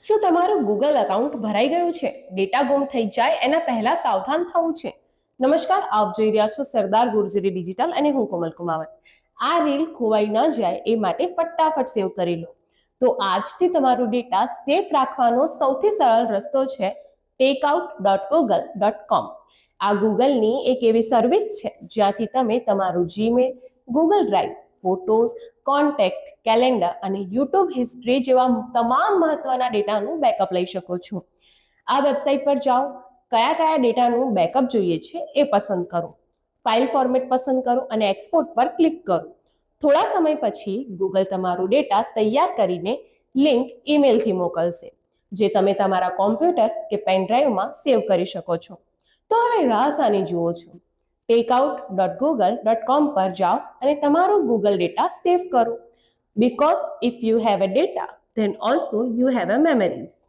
શું તમારું Google account ભરાઈ ગયું છે? ડેટા ગુમ થઈ જાય, એના પહેલા સાવધાન થવું છે. નમસ્કાર, આપ જોઈ રહ્યા છો સરદાર ગુર્જરી ડિજિટલ અને હું કોમલ કુમાવત. આ રીલ ખોવાઈ ન જાય એ માટે ફટાફટ સેવ કરી લો. તો આજથી તમારું ડેટા સેફ રાખવાનો સૌથી સરળ રસ્તો છે ટેકઆઉટ ડોટ ગૂગલ ડોટ કોમ આ ગૂગલની એક એવી સર્વિસ છે, જ્યાંથી તમે તમારું Gmail Google drive photos contact calendar અને યુટ્યુબ હિસ્ટ્રી જેવા તમામ મહત્વના ડેટાનું બેકઅપ લઈ શકો છો. આ વેબસાઇટ પર જાઓ, કયા કયા ડેટાનું બેકઅપ જોઈએ છે એ પસંદ કરો. ફાઇલ ફોર્મેટ પસંદ કરો અને એક્સપોર્ટ પર ક્લિક કરો. થોડા સમય પછી ગૂગલ તમારું ડેટા તૈયાર કરીને લિંક ઈમેલથી મોકલશે, જે તમે તમારા કોમ્પ્યુટર કે પેન ડ્રાઈવમાં સેવ કરી શકો છો. તો હવે રાહ સાની જુઓ છો. ટેકઆઉટ ડોટ ગૂગલ ડોટ કોમ પર જાઓ અને તમારું ગૂગલ ડેટા સેવ કરો. because if you have a data then also you have a memories.